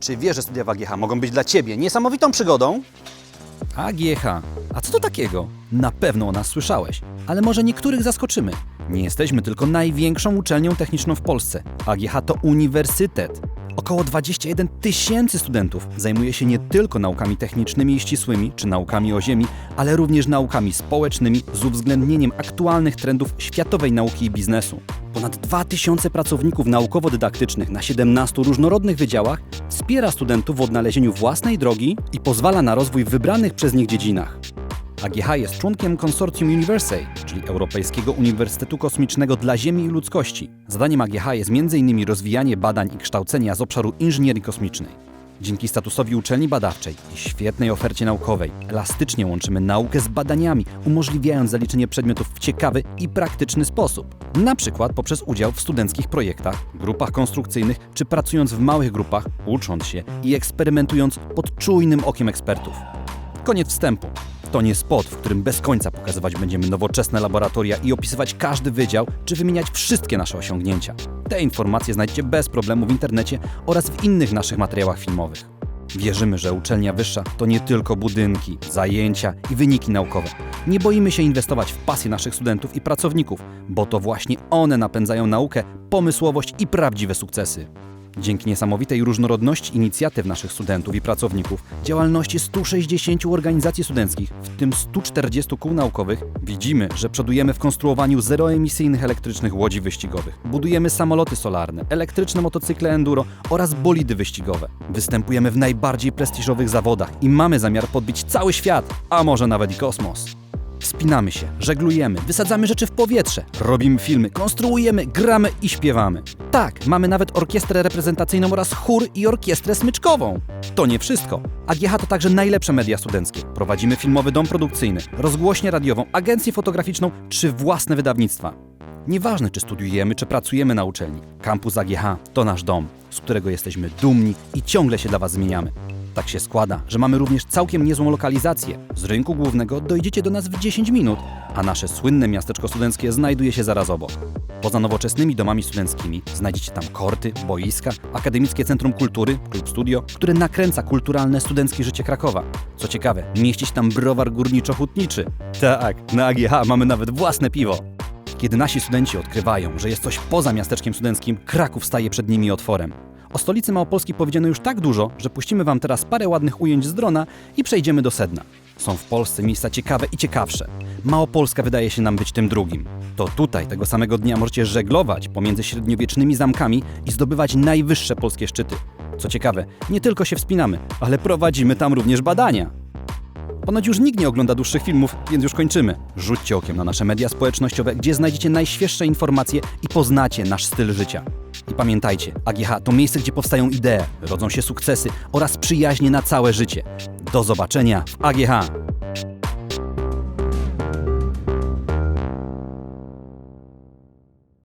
Czy wiesz, że studia w AGH mogą być dla Ciebie niesamowitą przygodą? AGH. A co to takiego? Na pewno o nas słyszałeś, ale może niektórych zaskoczymy. Nie jesteśmy tylko największą uczelnią techniczną w Polsce. AGH to uniwersytet. Około 21 tysięcy studentów zajmuje się nie tylko naukami technicznymi i ścisłymi, czy naukami o Ziemi, ale również naukami społecznymi z uwzględnieniem aktualnych trendów światowej nauki i biznesu. Ponad 2000 pracowników naukowo-dydaktycznych na 17 różnorodnych wydziałach wspiera studentów w odnalezieniu własnej drogi i pozwala na rozwój w wybranych przez nich dziedzinach. AGH jest członkiem konsorcjum Universay, czyli Europejskiego Uniwersytetu Kosmicznego dla Ziemi i Ludzkości. Zadaniem AGH jest m.in. rozwijanie badań i kształcenia z obszaru inżynierii kosmicznej. Dzięki statusowi uczelni badawczej i świetnej ofercie naukowej elastycznie łączymy naukę z badaniami, umożliwiając zaliczenie przedmiotów w ciekawy i praktyczny sposób. Na przykład poprzez udział w studenckich projektach, grupach konstrukcyjnych czy pracując w małych grupach, ucząc się i eksperymentując pod czujnym okiem ekspertów. Koniec wstępu. To nie spot, w którym bez końca pokazywać będziemy nowoczesne laboratoria i opisywać każdy wydział, czy wymieniać wszystkie nasze osiągnięcia. Te informacje znajdziecie bez problemu w internecie oraz w innych naszych materiałach filmowych. Wierzymy, że uczelnia wyższa to nie tylko budynki, zajęcia i wyniki naukowe. Nie boimy się inwestować w pasję naszych studentów i pracowników, bo to właśnie one napędzają naukę, pomysłowość i prawdziwe sukcesy. Dzięki niesamowitej różnorodności inicjatyw naszych studentów i pracowników, działalności 160 organizacji studenckich, w tym 140 kół naukowych, widzimy, że przodujemy w konstruowaniu zeroemisyjnych elektrycznych łodzi wyścigowych. Budujemy samoloty solarne, elektryczne motocykle enduro oraz bolidy wyścigowe. Występujemy w najbardziej prestiżowych zawodach i mamy zamiar podbić cały świat, a może nawet i kosmos. Wspinamy się, żeglujemy, wysadzamy rzeczy w powietrze, robimy filmy, konstruujemy, gramy i śpiewamy. Tak, mamy nawet orkiestrę reprezentacyjną oraz chór i orkiestrę smyczkową. To nie wszystko. AGH to także najlepsze media studenckie. Prowadzimy filmowy dom produkcyjny, rozgłośnię radiową, agencję fotograficzną czy własne wydawnictwa. Nieważne, czy studiujemy, czy pracujemy na uczelni, kampus AGH to nasz dom, z którego jesteśmy dumni i ciągle się dla Was zmieniamy. Tak się składa, że mamy również całkiem niezłą lokalizację. Z rynku głównego dojdziecie do nas w 10 minut, a nasze słynne miasteczko studenckie znajduje się zaraz obok. Poza nowoczesnymi domami studenckimi znajdziecie tam korty, boiska, akademickie centrum kultury, klub studio, które nakręca kulturalne studenckie życie Krakowa. Co ciekawe, mieścić tam browar górniczo-hutniczy. Tak, na AGH mamy nawet własne piwo. Kiedy nasi studenci odkrywają, że jest coś poza miasteczkiem studenckim, Kraków staje przed nimi otworem. O stolicy Małopolski powiedziano już tak dużo, że puścimy Wam teraz parę ładnych ujęć z drona i przejdziemy do sedna. Są w Polsce miejsca ciekawe i ciekawsze. Małopolska wydaje się nam być tym drugim. To tutaj tego samego dnia możecie żeglować pomiędzy średniowiecznymi zamkami i zdobywać najwyższe polskie szczyty. Co ciekawe, nie tylko się wspinamy, ale prowadzimy tam również badania. Ponoć już nikt nie ogląda dłuższych filmów, więc już kończymy. Rzućcie okiem na nasze media społecznościowe, gdzie znajdziecie najświeższe informacje i poznacie nasz styl życia. I pamiętajcie, AGH to miejsce, gdzie powstają idee, rodzą się sukcesy oraz przyjaźnie na całe życie. Do zobaczenia w AGH!